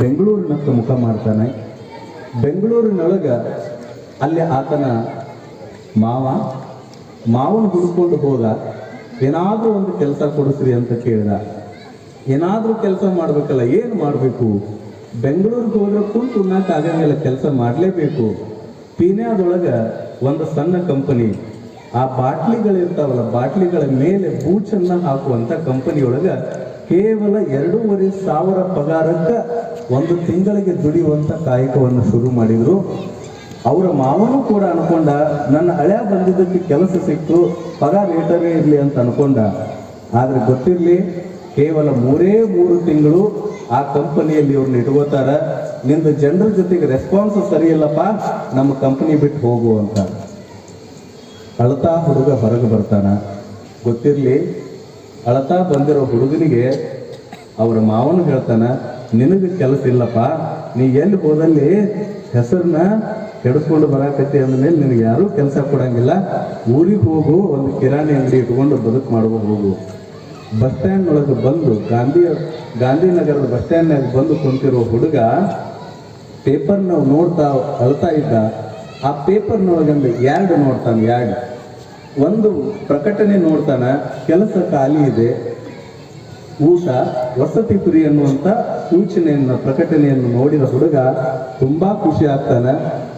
ಬೆಂಗಳೂರಿನತ್ತ ಮುಖ ಮಾಡ್ತಾನೆ. ಬೆಂಗಳೂರಿನೊಳಗ ಅಲ್ಲಿ ಆತನ ಮಾವ, ಮಾವನ ಹುಡ್ಕೊಂಡು ಹೋದ, ಏನಾದರೂ ಒಂದು ಕೆಲಸ ಕೊಡಿಸ್ರಿ ಅಂತ ಕೇಳಿದ. ಏನಾದರೂ ಕೆಲಸ ಮಾಡಬೇಕಲ್ಲ, ಏನು ಮಾಡಬೇಕು? ಬೆಂಗಳೂರಿಗೆ ಹೋದ್ರೆ ಕುಂತು ಉಣ್ಣಾಕ ಆಗಂಗಿಲ್ಲ, ಕೆಲಸ ಮಾಡಲೇಬೇಕು. ಪೀನ್ಯಾದೊಳಗೆ ಒಂದು ಸಣ್ಣ ಕಂಪನಿ ಆ ಬಾಟ್ಲಿಗಳಿರ್ತಾವಲ್ಲ, ಬಾಟ್ಲಿಗಳ ಮೇಲೆ ಬೂಚನ್ನು ಹಾಕುವಂಥ ಕಂಪನಿಯೊಳಗೆ ಕೇವಲ ಎರಡೂವರೆ ಸಾವಿರ ಪಗಾರಕ್ಕ ಒಂದು ತಿಂಗಳಿಗೆ ದುಡಿಯುವಂಥ ಕಾಯಕವನ್ನು ಶುರು ಮಾಡಿದರು. ಅವರ ಮಾವನು ಕೂಡ ಅನ್ಕೊಂಡ, ನನ್ನ ಹಳೆಯ ಬಂದಿದ್ದಕ್ಕೆ ಕೆಲಸ ಸಿಕ್ತು, ಪಗಾರ ಏಟರೇ ಇರಲಿ ಅಂತ ಅನ್ಕೊಂಡ. ಆದರೆ ಗೊತ್ತಿರಲಿ, ಕೇವಲ ಮೂರೇ ಮೂರು ತಿಂಗಳು ಆ ಕಂಪನಿಯಲ್ಲಿ ಇವ್ರನ್ನ ಇಟ್ಕೋತಾರ. ನಿಂದು ಜನರ ಜೊತೆಗೆ ರೆಸ್ಪಾನ್ಸ್ ಸರಿಯಲ್ಲಪ್ಪ ನಮ್ಮ ಕಂಪನಿ ಬಿಟ್ಟು ಹೋಗು ಅಂತ. ಅಳತಾ ಹುಡುಗ ಹೊರಗೆ ಬರ್ತಾನ. ಗೊತ್ತಿರಲಿ, ಅಳತಾ ಬಂದಿರೋ ಹುಡುಗನಿಗೆ ಅವರ ಮಾವನು ಹೇಳ್ತಾನ ನಿನಗೆ ಕೆಲಸ ಇಲ್ಲಪ್ಪ, ನೀ ಎಲ್ಲಿ ಹೋದಲ್ಲಿ ಹೆಸರನ್ನ ಕೆಡಿಸ್ಕೊಂಡು ಬರಾಕತ್ತಿ ಅಂದಮೇಲೆ ನಿನಗೆ ಯಾರೂ ಕೆಲಸ ಕೊಡಂಗಿಲ್ಲ. ಊರಿಗೆ ಹೋಗು, ಒಂದು ಕಿರಾಣಿ ಅಂಗಡಿ ಇಟ್ಕೊಂಡು ಬದುಕು ಮಾಡುವ ಹೋಗು. ಬಸ್ ಸ್ಟ್ಯಾಂಡ್ ಒಳಗೆ ಬಂದು, ಗಾಂಧಿ, ಗಾಂಧಿನಗರದ ಬಸ್ ಸ್ಟ್ಯಾಂಡ್ನಾಗ ಬಂದು ಕುಂತಿರೋ ಹುಡುಗ ಪೇಪರ್ನ ನೋಡ್ತಾ, ಅಳ್ತಾ ಇದ್ದ. ಆ ಪೇಪರ್ನೊಳಗಂದು ಎರಡು ನೋಡ್ತಾನೆ, ಎರಡು. ಒಂದು ಪ್ರಕಟಣೆ ನೋಡ್ತಾನೆ, ಕೆಲಸ ಖಾಲಿ ಇದೆ. ಊಟ, ವಸತಿ ಪುರಿ ಅನ್ನುವಂಥ ಸೂಚನೆಯನ್ನು, ಪ್ರಕಟಣೆಯನ್ನು ನೋಡಿದ ಹುಡುಗ ತುಂಬಾ ಖುಷಿ ಆಗ್ತಾನೆ.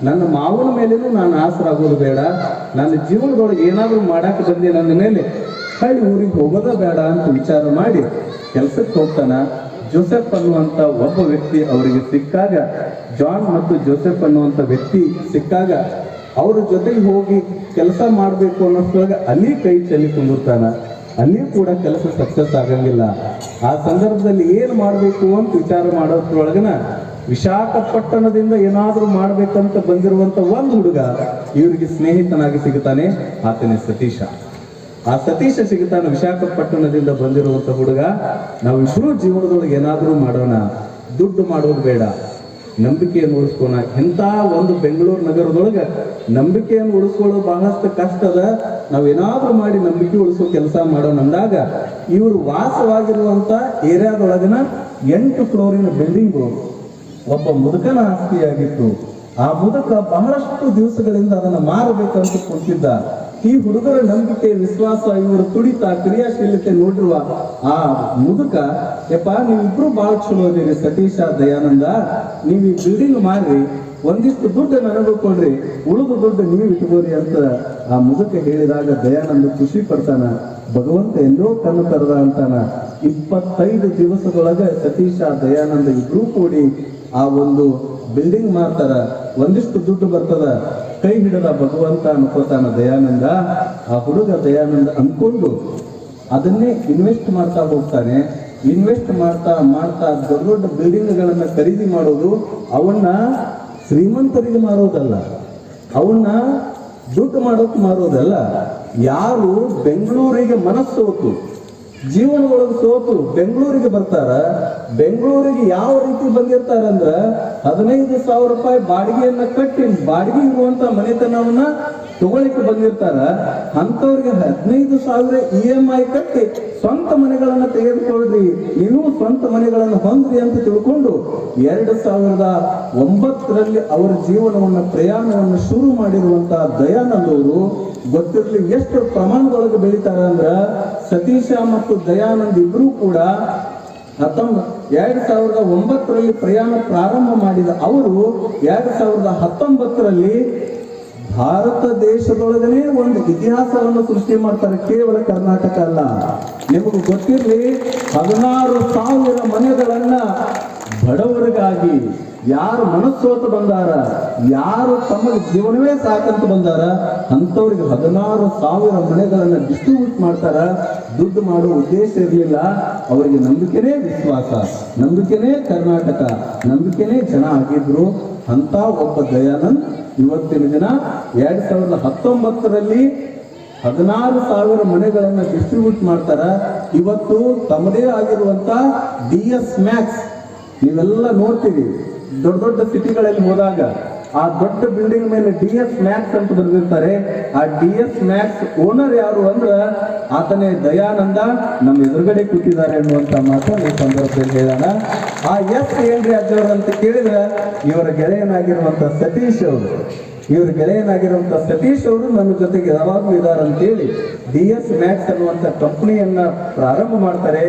ನನ್ನ ಮಾವನ ಮೇಲೇನೂ ನಾನು ಆಸರಾಗೋದು ಬೇಡ. ನನ್ನ ಜೀವನದೊಳಗೆ ಏನಾದರೂ ಮಾಡಕ್ಕೆ ಬಂದೆ ನನ್ನ ಮೇಲೆ. ಹಳ್ಳಿ ಊರಿಗೆ ಹೋಗೋದ ಬೇಡ ಅಂತ ವಿಚಾರ ಮಾಡಿ ಕೆಲಸಕ್ಕೆ ಹೋಗ್ತಾನ. ಜೋಸೆಫ್ ಅನ್ನುವಂಥ ಒಬ್ಬ ವ್ಯಕ್ತಿ ಅವರಿಗೆ ಸಿಕ್ಕಾಗ, ಜಾನ್ ಮತ್ತು ಜೋಸೆಫ್ ಅನ್ನುವಂಥ ವ್ಯಕ್ತಿ ಸಿಕ್ಕಾಗ, ಅವರ ಜೊತೆಗೆ ಹೋಗಿ ಕೆಲಸ ಮಾಡಬೇಕು ಅನ್ನೋಷ್ಟ್ರೊಳಗ ಅಲ್ಲಿ ಕೈ ಚೆಲ್ಲಿ ಕುಂದಿರ್ತಾನ. ಅಲ್ಲಿ ಕೂಡ ಕೆಲಸ ಸಕ್ಸಸ್ ಆಗಂಗಿಲ್ಲ. ಆ ಸಂದರ್ಭದಲ್ಲಿ ಏನು ಮಾಡಬೇಕು ಅಂತ ವಿಚಾರ ಮಾಡೋದ್ರೊಳಗನ ವಿಶಾಖಪಟ್ಟಣದಿಂದ ಏನಾದರೂ ಮಾಡ್ಬೇಕಂತ ಬಂದಿರುವಂತ ಒಂದು ಹುಡುಗ ಇವರಿಗೆ ಸ್ನೇಹಿತನಾಗಿ ಸಿಗುತ್ತಾನೆ, ಆತನೇ ಸತೀಶ. ಆ ಸತೀಶ ಸಿಗುತ್ತಾನೆ ವಿಶಾಖಪಟ್ಟಣದಿಂದ ಬಂದಿರುವಂತ ಹುಡುಗ. ನಾವು ಇಬ್ಬರು ಜೀವನದೊಳಗೆ ಏನಾದರೂ ಮಾಡೋಣ. ದುಡ್ಡು ಮಾಡೋದು ಬೇಡ. ನಂಬಿಕೆಯನ್ನು ಉಳಿಸ್ಕೋಣ ಇಂಥ ಒಂದು ಬೆಂಗಳೂರು ನಗರದೊಳಗೆ ನಂಬಿಕೆಯನ್ನು ಉಳಿಸ್ಕೊಳ್ಳೋದು ಬಹಳಷ್ಟು ಕಷ್ಟ ಅದ. ನಾವೇನಾದ್ರೂ ಮಾಡಿ ನಂಬಿಕೆ ಉಳಿಸೋ ಕೆಲಸ ಮಾಡೋಣ ಅಂದಾಗ ಇವರು ವಾಸವಾಗಿರುವಂಥ ಏರಿಯಾದೊಳಗಿನ ಎಂಟು ಫ್ಲೋರಿನ ಬಿಲ್ಡಿಂಗು ಒಬ್ಬ ಮುದುಕನ ಆಸ್ತಿಯಾಗಿತ್ತು. ಆ ಮುದುಕ ಬಹಳಷ್ಟು ದಿವಸಗಳಿಂದ ಅದನ್ನು ಮಾರಬೇಕಂತ ಕುಂತಿದ್ದ. ಈ ಹುಡುಗರ ನಂಬಿಕೆ, ವಿಶ್ವಾಸ, ಇವರು ತುಡಿತ ಕ್ರಿಯಾಶೀಲತೆ ನೋಡಿರುವ ಆ ಮುದುಕ, ಯಪ್ಪ, ನೀವಿಬ್ರು ಬಹಳ ಚಲೋ ಅದೀರಿ ಸತೀಶ, ದಯಾನಂದ. ನೀವು ಈ ಬಿಲ್ಡಿಂಗ್ ಮಾಡ್ರಿ, ಒಂದಿಷ್ಟು ದುಡ್ಡು ನನಗೂ ಕೊಡ್ರಿ ಉಳಿದ ದುಡ್ಡು ನೀವು ಇಟ್ಕೋರಿ ಅಂತ ಆ ಮುದುಕ ಹೇಳಿದಾಗ ದಯಾನಂದ ಖುಷಿ ಪಡ್ತಾನ. ಭಗವಂತ ಎಲ್ಲೋ ಕಣ್ಣು ತರದ ಅಂತಾನ. ಇಪ್ಪತ್ತೈದು ದಿವಸದೊಳಗೆ ಸತೀಶ, ದಯಾನಂದ ಇಬ್ರು ಕೂಡಿ ಆ ಒಂದು ಬಿಲ್ಡಿಂಗ್ ಮಾಡ್ತಾರ. ಒಂದಿಷ್ಟು ದುಡ್ಡು ಬರ್ತದ. ಕೈ ಹಿಡಿದ ಭಗವಂತ ಅನ್ಕೋತಾನ ದಯಾನಂದ, ಆ ಹುಡುಗ ದಯಾನಂದ ಅಂದ್ಕೊಂಡು ಅದನ್ನೇ ಇನ್ವೆಸ್ಟ್ ಮಾಡ್ತಾ ಹೋಗ್ತಾನೆ. ಇನ್ವೆಸ್ಟ್ ಮಾಡ್ತಾ ಮಾಡ್ತಾ ದೊಡ್ಡ ದೊಡ್ಡ ಬಿಲ್ಡಿಂಗ್ಗಳನ್ನು ಖರೀದಿ ಮಾಡೋದು ಅವನ್ನ ಶ್ರೀಮಂತರಿಗೆ ಮಾರೋದಲ್ಲ. ಅವನ್ನ ದುಡ್ಡು ಮಾಡೋಕೆ ಮಾರೋದಲ್ಲ. ಯಾರು ಬೆಂಗಳೂರಿಗೆ ಮನಸ್ಸೋತು ಜೀವನದೊಳಗೆ ಸೋತು ಬೆಂಗಳೂರಿಗೆ ಬರ್ತಾರ, ಬೆಂಗಳೂರಿಗೆ ಯಾವ ರೀತಿ ಬಂದಿರ್ತಾರಂದ್ರ ಹದಿನೈದು ಸಾವಿರ ರೂಪಾಯಿ ಬಾಡಿಗೆಯನ್ನ ಕಟ್ಟಿ ಬಾಡಿಗೆ ಇರುವಂತ ಮನೆತನವನ್ನ ತಗೊಳಿಕ್ಕೆ ಬಂದಿರ್ತಾರ. ಅಂತವ್ರಿಗೆ ಹದಿನೈದು ಸಾವಿರ ಇ ಎಂ ಐ ಕಟ್ಟಿ ಸ್ವಂತ ಮನೆಗಳನ್ನ ತೆಗೆದುಕೊಳ್ಳ್ರಿ ನೀವು ಸ್ವಂತ ಮನೆಗಳನ್ನು ಹೊಂದ್ರಿ ಅಂತ ತಿಳ್ಕೊಂಡು ಎರಡು ಸಾವಿರದ ಒಂಬತ್ತರಲ್ಲಿ ಅವರ ಜೀವನವನ್ನ, ಪ್ರಯಾಣವನ್ನು ಶುರು ಮಾಡಿರುವಂತಹ ದಯಾನಂದ್ ಅವರು ಗೊತ್ತಿರಲಿ ಎಷ್ಟು ಪ್ರಮಾಣದೊಳಗೆ ಬೆಳಿತಾರ ಅಂದ್ರ ಸತೀಶ ಮತ್ತು ದಯಾನಂದ್ ಇಬ್ರು ಕೂಡ ಹತ್ತೊಂಬತ್ತು ಎರಡ್ ಸಾವಿರದ ಒಂಬತ್ತರಲ್ಲಿ ಪ್ರಯಾಣ ಪ್ರಾರಂಭ ಮಾಡಿದ ಅವರು ಎರಡ್ ಸಾವಿರದ ಹತ್ತೊಂಬತ್ತರಲ್ಲಿ ಭಾರತ ದೇಶದೊಳಗನೆ ಒಂದು ಇತಿಹಾಸವನ್ನು ಸೃಷ್ಟಿ ಮಾಡ್ತಾರೆ ಕೇವಲ ಕರ್ನಾಟಕ ಅಲ್ಲ. ನಿಮಗೆ ಗೊತ್ತಿರಲಿ ಹದಿನಾರು ಸಾವಿರ ಮನೆಗಳನ್ನ ಬಡವರಿಗಾಗಿ ಯಾರು ಮನಸ್ಸೋತು ಬಂದಾರ, ಯಾರು ತಮ್ಮ ಜೀವನವೇ ಸಾಕಂತ ಬಂದಾರ, ಅಂಥವ್ರಿಗೆ ಹದಿನಾರು ಸಾವಿರ ಮನೆಗಳನ್ನ ಡಿಸ್ಟ್ರಿಬ್ಯೂಟ್ ಮಾಡ್ತಾರ, ದುಡ್ಡು ಮಾಡುವ ಉದ್ದೇಶ ಇರಲಿಲ್ಲ, ಅವರಿಗೆ ನಂಬಿಕೆನೇ ವಿಶ್ವಾಸ, ನಂಬಿಕೆನೇ ಕರ್ನಾಟಕ, ನಂಬಿಕೆನೇ ಜನ ಆಗಿದ್ರು. ಅಂತ ಒಬ್ಬ ದಯಾನಂದ್ ಇವತ್ತಿನ ದಿನ ಎರಡ್ ಸಾವಿರದ ಹತ್ತೊಂಬತ್ತರಲ್ಲಿ ಹದಿನಾರು ಸಾವಿರ ಮನೆಗಳನ್ನು ಡಿಸ್ಟ್ರಿಬ್ಯೂಟ್ ಮಾಡ್ತಾರ. ಇವತ್ತು ತಮ್ಮದೇ ಆಗಿರುವಂತ ಡಿ ಎಸ್ ಮ್ಯಾಕ್ಸ್, ನೀವೆಲ್ಲ ನೋಡ್ತೀವಿ ದೊಡ್ಡ ದೊಡ್ಡ ಸಿಟಿಗಳಲ್ಲಿ ಹೋದಾಗ ಆ ದೊಡ್ಡ ಬಿಲ್ಡಿಂಗ್ ಮೇಲೆ ಡಿ ಎಸ್ ಮ್ಯಾಕ್ಸ್ ಅಂತ ಬರೆದಿರ್ತಾರೆ. ಆ ಡಿ ಎಸ್ ಮ್ಯಾಕ್ಸ್ ಓನರ್ ಯಾರು ಅಂದ್ರ ಆತನೇ ದಯಾನಂದ ನಮ್ಮ ಎದುರುಗಡೆ ಕೂತಿದ್ದಾರೆ ಅನ್ನುವಂತ ಮಾತು ಈ ಸಂದರ್ಭದಲ್ಲಿ ಹೇಳೋಣ. ಆ ಎಸ್ ಏನ್ರಿ ಅಜ್ಜವ್ರು ಅಂತ ಕೇಳಿದ್ರೆ ಇವರ ಗೆಳೆಯನಾಗಿರುವಂತ ಸತೀಶ್ ಅವರು. ಇವ್ರ ಗೆಳೆಯನಾಗಿರುವಂತ ಸತೀಶ್ ಅವರು ನನ್ನ ಜೊತೆಗೆ ಯಾವಾಗಲೂ ಇದ್ದಾರೆ ಅಂತೇಳಿ ಡಿ ಎಸ್ ಮ್ಯಾಕ್ಸ್ ಅನ್ನುವಂತ ಕಂಪನಿಯನ್ನ ಪ್ರಾರಂಭ ಮಾಡ್ತಾರೆ.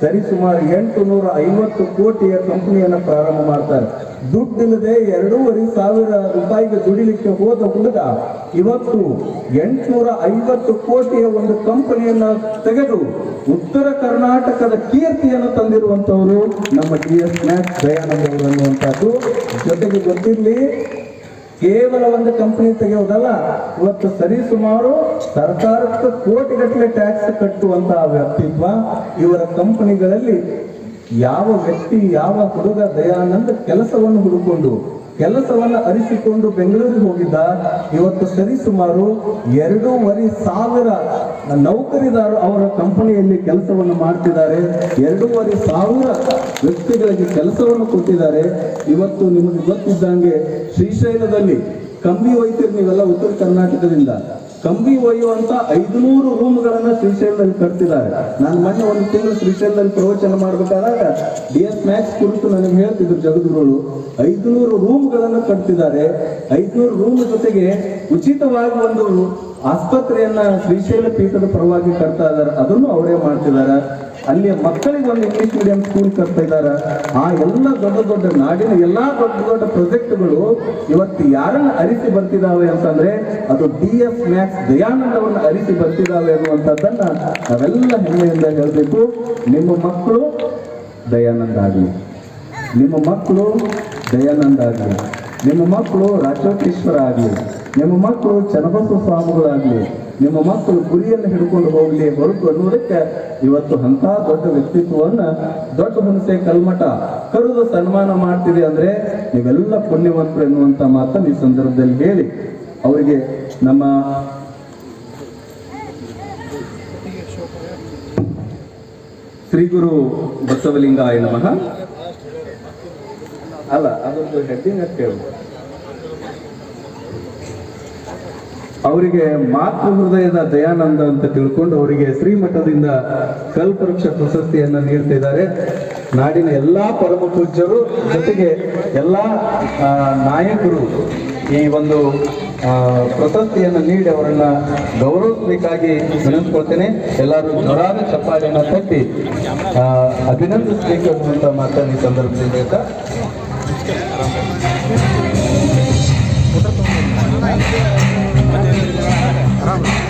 ಸರಿ, ಸುಮಾರು ಎಂಟು ನೂರ ಐವತ್ತು ಕೋಟಿಯ ಕಂಪನಿಯನ್ನ ಪ್ರಾರಂಭ ಮಾಡ್ತಾರೆ. ದುಡ್ಡಿಲ್ಲದೆ ಎರಡೂವರೆ ಸಾವಿರ ರೂಪಾಯಿಗೆ ದುಡಿಲಿಕ್ಕೆ ಹೋದ ಹುಡುಗ ಇವತ್ತು ಎಂಟುನೂರ ಐವತ್ತು ಕೋಟಿಯ ಒಂದು ಕಂಪನಿಯನ್ನ ತೆಗೆದು ಉತ್ತರ ಕರ್ನಾಟಕದ ಕೀರ್ತಿಯನ್ನು ತಂದಿರುವಂತವರು ನಮ್ಮ ಡಿ ಎಸ್ ಮ್ಯಾಕ್ಸ್ ದಯಾನಂದ ಅವರು ಅನ್ನುವಂಥದ್ದು. ಜೊತೆಗೆ ಗೊತ್ತಿರಲಿ ಕೇವಲ ಒಂದು ಕಂಪನಿ ತೆಗೆಯೋದಲ್ಲ, ಇವತ್ತು ಸರಿ ಸುಮಾರು ಸರ್ಕಾರಕ್ಕೆ ಕೋಟಿಗಟ್ಟಲೆ ಟ್ಯಾಕ್ಸ್ ಕಟ್ಟುವಂತಹ ವ್ಯಕ್ತಿತ್ವ ಇವರ ಕಂಪನಿಗಳಲ್ಲಿ ಯಾವ ವ್ಯಕ್ತಿ, ಯಾವ ಹುಡುಗ ದಯಾನಂದ ಕೆಲಸವನ್ನು ಹುಡುಕೊಂಡು, ಕೆಲಸವನ್ನು ಅರಿಸಿಕೊಂಡು ಬೆಂಗಳೂರಿಗೆ ಹೋಗಿದ್ದ, ಇವತ್ತು ಸರಿ ಸುಮಾರು ಎರಡೂವರೆ ಸಾವಿರ ನೌಕರಿದಾರರು ಅವರ ಕಂಪನಿಯಲ್ಲಿ ಕೆಲಸವನ್ನು ಮಾಡ್ತಿದ್ದಾರೆ. ಎರಡೂವರೆ ಸಾವಿರ ವ್ಯಕ್ತಿಗಳಿಗೆ ಕೆಲಸವನ್ನು ಕೊಟ್ಟಿದ್ದಾರೆ. ಇವತ್ತು ನಿಮಗೆ ಗೊತ್ತಿದ್ದಂಗೆ ಶ್ರೀಶೈಲದಲ್ಲಿ ಕಂಬಿ ಒಯ್ತೀರಿ ನೀವೆಲ್ಲ ಉತ್ತರ ಕರ್ನಾಟಕದಿಂದ. ಕಂಬಿ ಒಯ್ಯುವಂತ ಐದುನೂರು ರೂಮ್ಗಳನ್ನ ಶ್ರೀಶೈಲದಲ್ಲಿ ಕಟ್ತಿದ್ದಾರೆ. ನಾನು ಮೊನ್ನೆ ಒಂದು ತಿಂಗಳು ಶ್ರೀಶೈಲದಲ್ಲಿ ಪ್ರವಚನ ಮಾಡಬೇಕಾದಾಗ ಡಿ ಎಸ್ ಮ್ಯಾಕ್ಸ್ ಕುರಿತು ನನಗೆ ಹೇಳ್ತಿದ್ರು ಜಗದ್ಗುರುಗಳು ಐದುನೂರು ರೂಮ್ಗಳನ್ನು ಕಟ್ತಿದ್ದಾರೆ. ಐದುನೂರು ರೂಮ್ ಜೊತೆಗೆ ಉಚಿತವಾಗಿ ಒಂದು ಆಸ್ಪತ್ರೆಯನ್ನ ಶ್ರೀಶೈಲ ಪೀಠದ ಪರವಾಗಿ ಕರ್ತಾ ಇದ್ದಾರೆ ಅದನ್ನು ಅವರೇ ಮಾಡ್ತಿದ್ದಾರೆ. ಅಲ್ಲಿ ಮಕ್ಕಳಿಗೆ ಒಂದು ಇಂಗ್ಲಿಷ್ ಮೀಡಿಯಂ ಸ್ಕೂಲ್ ಕಟ್ತಾ ಇದ್ದಾರೆ ಆ ಎಲ್ಲ ದೊಡ್ಡ ದೊಡ್ಡ ನಾಡಿನ ಎಲ್ಲಾ ದೊಡ್ಡ ದೊಡ್ಡ ಪ್ರೊಜೆಕ್ಟ್ಗಳು ಇವತ್ತು ಯಾರನ್ನ ಅರಿಸಿ ಬರ್ತಿದಾವೆ ಅಂತಂದ್ರೆ, ಅದು ಡಿ ಎಸ್ ಮ್ಯಾಕ್ಸ್ ದಯಾನಂದವನ್ನು ಅರಿಸಿ ಬರ್ತಿದಾವೆ ಅನ್ನುವಂಥದ್ದನ್ನ ನಾವೆಲ್ಲ ಹೆಮ್ಮೆಯಿಂದ ಹೇಳಬೇಕು. ನಿಮ್ಮ ಮಕ್ಕಳು ದಯಾನಂದ ಆಗಲಿ. ನಿಮ್ಮ ಮಕ್ಕಳು ದಯಾನಂದ ಆಗಲಿ. ನಿಮ್ಮ ಮಕ್ಕಳು ರಾಜೋಕೇಶ್ವರ ಆಗಲಿ. ನಿಮ್ಮ ಮಕ್ಕಳು ಚನ್ನಬಸವ ಸ್ವಾಮಿಗಳಾಗಲಿ, ನಿಮ್ಮ ಮಕ್ಕಳು ಗುರಿಯನ್ನು ಹಿಡ್ಕೊಂಡು ಹೋಗಲಿ ಹೊರಟು ಅನ್ನೋದಕ್ಕೆ ಇವತ್ತು ಅಂತ ದೊಡ್ಡ ವ್ಯಕ್ತಿತ್ವವನ್ನ ದೊಡ್ಡ ಹುಣಸೆ ಕಲ್ಮಠ ಕರೆದು ಸನ್ಮಾನ ಮಾಡ್ತೀವಿ ಅಂದ್ರೆ ನೀವೆಲ್ಲ ಪುಣ್ಯವಂತರು ಎನ್ನುವಂಥ ಮಾತನ್ನು ಈ ಸಂದರ್ಭದಲ್ಲಿ ಹೇಳಿ. ಅವರಿಗೆ ನಮ್ಮ ಶ್ರೀ ಗುರು ಬಸವಲಿಂಗಾಯ ನಮಃ. ಅಲ್ಲ, ಅದೊಂದು ಹೆಡ್ಡಿಂಗ್ ಅಂತ ಹೇಳ್ಬೋದು. ಅವರಿಗೆ ಮಾತೃ ಹೃದಯದ ದಯಾನಂದ ಅಂತ ತಿಳ್ಕೊಂಡು ಅವರಿಗೆ ಶ್ರೀಮಠದಿಂದ ಕಲ್ಪವೃಕ್ಷ ಪ್ರಶಸ್ತಿಯನ್ನು ನೀಡ್ತಾ ಇದ್ದಾರೆ. ನಾಡಿನ ಎಲ್ಲ ಪರಮ ಪೂಜ್ಯರು ಜೊತೆಗೆ ಎಲ್ಲ ನಾಯಕರು ಈ ಒಂದು ಪ್ರಶಸ್ತಿಯನ್ನು ನೀಡಿ ಅವರನ್ನ ಗೌರವಿಸಬೇಕಾಗಿ ವಿನಂತಿಕೊಳ್ತೇನೆ ಎಲ್ಲರೂ ಜ್ವರಾದ ಚಪ್ಪಾಳಿಯನ್ನು ತಟ್ಟಿ ಅಭಿನಂದಿಸಬೇಕು ಮಾತನ್ನು ಈ ಸಂದರ್ಭದಲ್ಲಿ ಹೇಳ್ತಾ. Bárbara.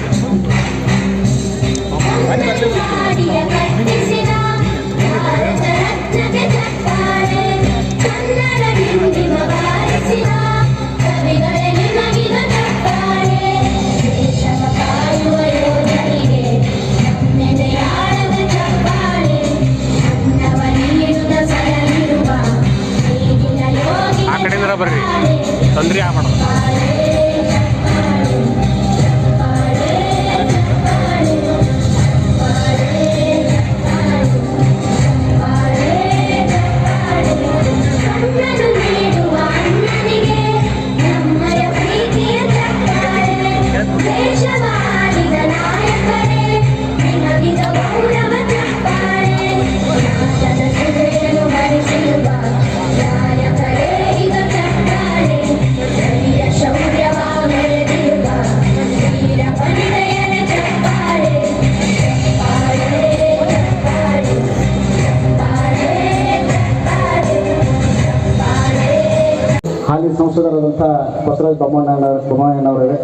ಹಾಲಿ ಸಂಸದರಾದಂಥ ಬಸವರಾಜ ಬೊಮ್ಮಣ್ಣ ಬೊಮ್ಮಣ್ಣನವರೇ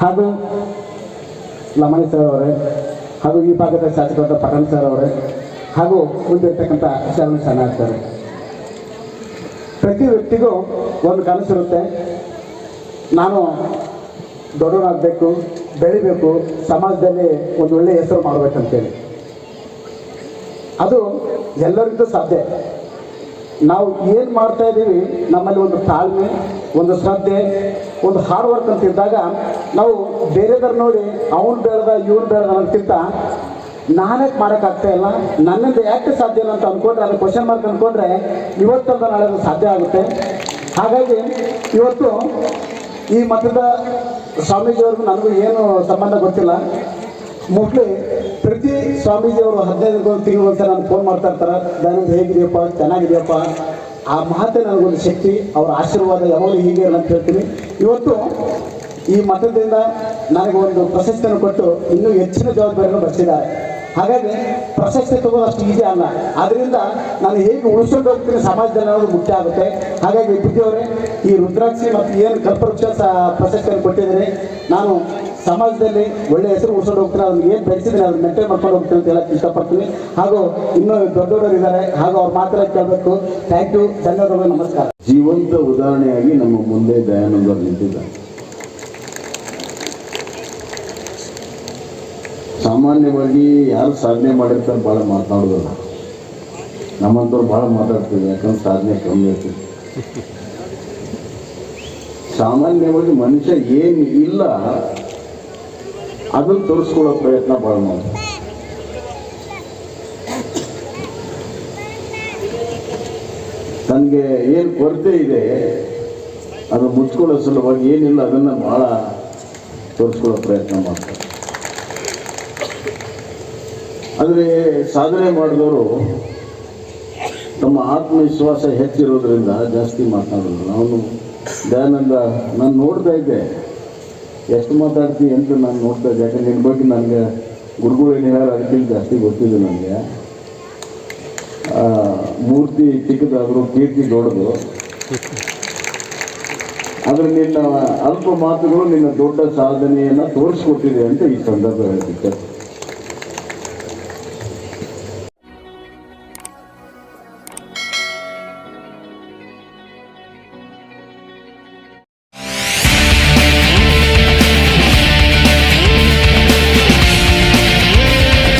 ಹಾಗೂ ಲಮಣಿ ಸರ್ ಅವರೇ ಹಾಗೂ ಈ ಭಾಗದ ಶಾಸಕರಾದ ಪಟನ್ ಸರ್ ಅವರೇ ಹಾಗೂ ಮುಂದಿರ್ತಕ್ಕಂಥ ಶರಣ ಶರಣಾರ್ಥಿ ಪ್ರತಿ ವ್ಯಕ್ತಿಗೂ ಒಂದು ಕನಸಿರುತ್ತೆ ನಾನು ದೊಡ್ಡವನಾಗಬೇಕು, ಬೆಳಿಬೇಕು, ಸಮಾಜದಲ್ಲಿ ಒಂದು ಒಳ್ಳೆಯ ಹೆಸರು ಮಾಡಬೇಕಂತೇಳಿ. ಅದು ಎಲ್ಲರಿಗೂ ಸಾಧ್ಯ. ನಾವು ಏನು ಮಾಡ್ತಾ ಇದ್ದೀವಿ? ನಮ್ಮಲ್ಲಿ ಒಂದು ತಾಳ್ಮೆ, ಒಂದು ಶ್ರದ್ಧೆ, ಒಂದು ಹಾರ್ಡ್ ವರ್ಕ್ ಅಂತ ಇದ್ದಾಗ ನಾವು ಬೇರೆದವ್ರು ನೋಡಿ ಅವ್ನು ಬೆಳೆದ ಇವ್ನು ಬೆಳೆದ ಅನ್ನೋದಕ್ಕಿಂತ ನಾನೇ ಮಾಡೋಕ್ಕಾಗ್ತಾ ಇಲ್ಲ. ನನ್ನಿಂದ ಯಾಕೆ ಸಾಧ್ಯ ಇಲ್ಲ ಅಂತ ಅಂದ್ಕೊಂಡ್ರೆ ಅದು ಕ್ವಶನ್ ಮಾರ್ಕ್ ಅಂದ್ಕೊಂಡ್ರೆ ಇವತ್ತಲ್ಲ ನಾಳೆ ಅದು ಸಾಧ್ಯ ಆಗುತ್ತೆ. ಹಾಗಾಗಿ ಇವತ್ತು ಈ ಮಠದ ಸ್ವಾಮೀಜಿಯವ್ರಿಗೂ ನನಗೂ ಏನು ಸಂಬಂಧ ಗೊತ್ತಿಲ್ಲ. ಮೋಸ್ಟ್ಲಿ ಪ್ರತಿ ಸ್ವಾಮೀಜಿಯವರು ಹದಿನೈದು ತಿಂಗಳು ಒಂದ್ಸಲ ನಾನು ಫೋನ್ ಮಾಡ್ತಾ ಇರ್ತಾರೆ. ದಯಾನಂದ ಹೇಗಿದೆಯಪ್ಪ? ಚೆನ್ನಾಗಿದೆಯಪ್ಪ? ಆ ಮಾತೇ ನನಗೊಂದು ಶಕ್ತಿ, ಅವರ ಆಶೀರ್ವಾದ ಯಾವಾಗಲೂ ಹೀಗೆ ಅಂತ ಹೇಳ್ತೀನಿ. ಇವತ್ತು ಈ ಮಠದಿಂದ ನನಗೆ ಒಂದು ಪ್ರಶಸ್ತಿಯನ್ನು ಕೊಟ್ಟು ಇನ್ನೂ ಹೆಚ್ಚಿನ ಜವಾಬ್ದಾರಿಯನ್ನು ಬರೆಸಿದ್ದಾರೆ. ಹಾಗಾಗಿ ಪ್ರಶಸ್ತಿ ತಗೋದು ಅಷ್ಟು ಈಸಿ ಅಲ್ಲ. ಆದ್ರಿಂದ ನಾನು ಹೇಗೆ ಉಳಿಸ್ಕೊಂಡು ಹೋಗ್ತೀನಿ ಸಮಾಜದಲ್ಲಿ ಅನ್ನೋದು ಮುಖ್ಯ ಆಗುತ್ತೆ. ಹಾಗಾಗಿ ಬುದ್ಧಿಯವರೇ ಈ ರುದ್ರಾಕ್ಷಿ ಮತ್ತು ಏನು ಕಲ್ಪವೃಕ್ಷ ಪ್ರಶಸ್ತಿಯನ್ನು ಕೊಟ್ಟಿದ್ದೀನಿ. ನಾನು ಸಮಾಜದಲ್ಲಿ ಒಳ್ಳೆ ಹೆಸರು ಉಳಿಸ್ಕೊಂಡು ಹೋಗ್ತಾರೆ ಅವ್ರಿಗೆ ಏನು ಬೆಳೆಸಿದ್ದೀನಿ ಅದನ್ನ ಮೆಂಟೈನ್ ಮಾಡ್ಕೊಂಡು ಹೋಗ್ತೀನಿ ಅಂತ ಹೇಳಕ್ಕೆ ಇಷ್ಟಪಡ್ತೀನಿ. ಹಾಗೂ ಇನ್ನೂ ದೊಡ್ಡವರು ಇದ್ದಾರೆ ಹಾಗೂ ಅವ್ರ ಮಾತ್ರ ಕೇಳಬೇಕು. ಥ್ಯಾಂಕ್ ಯು ಧನ್ಯವಾದಗಳು. ನಮಸ್ಕಾರ. ಜೀವಂತ ಉದಾಹರಣೆಯಾಗಿ ನಮ್ಮ ಮುಂದೆ ದಯಾನಂದರು ನಿಂತಿದ್ದಾರೆ. ಸಾಮಾನ್ಯವಾಗಿ ಯಾರು ಸಾಧನೆ ಮಾಡಿರ್ತಾರೆ ಭಾಳ ಮಾತನಾಡೋದಲ್ಲ. ನಮ್ಮಂತವ್ರು ಭಾಳ ಮಾತಾಡ್ತೀವಿ, ಯಾಕಂದ್ರೆ ಸಾಧನೆ ಕಮ್ಮಿ ಇರ್ತೀವಿ ಸಾಮಾನ್ಯವಾಗಿ ಮನುಷ್ಯ ಏನು ಇಲ್ಲ ಅದನ್ನು ತೋರಿಸ್ಕೊಳ್ಳೋ ಪ್ರಯತ್ನ ಮಾಡ್ತಾರೆ ತನಗೆ ಏನು ಕೊರತೆ ಇದೆ, ಅದು ಮುಚ್ಕೊಳ್ಳೋ ಸುಲಭವಾಗಿ ಏನಿಲ್ಲ, ಅದನ್ನು ಭಾಳ ತೋರಿಸ್ಕೊಳ್ಳೋ ಪ್ರಯತ್ನ ಮಾಡ್ತಾರೆ. ಆದರೆ ಸಾಧನೆ ಮಾಡಿದವರು ತಮ್ಮ ಆತ್ಮವಿಶ್ವಾಸ ಹೆಚ್ಚಿರೋದ್ರಿಂದ ಜಾಸ್ತಿ ಮಾತನಾಡೋದು ನಾನು ದಯಾನಂದ, ನಾನು ನೋಡ್ತಾ ಇದ್ದೆ. ಎಷ್ಟು ಮಾತಾಡ್ತಿ ಅಂತ ನಾನು ನೋಡ್ತಾ ಇದ್ದೆ. ಯಾಕಂದ್ರೆ ನಿನ್ನ ಬಗ್ಗೆ ನನಗೆ ಗುರುಗಳು ಏನು ಹೇಳೋರು ಅದಕ್ಕಿಂತ ಜಾಸ್ತಿ ಗೊತ್ತಿದೆ ನನಗೆ. ಮೂರ್ತಿ ಚಿಕ್ಕದಾದರೂ, ಕೀರ್ತಿ ದೊಡ್ಡದು. ಆದರೆ ನಿನ್ನ ಅಲ್ಪ ಮಾತುಗಳು ನಿನ್ನ ದೊಡ್ಡ ಸಾಧನೆಯನ್ನು ತೋರಿಸ್ಕೊಟ್ಟಿದೆ ಅಂತ ಈ ಸಂದರ್ಭ ಹೇಳ್ತಿದ್ದೆ.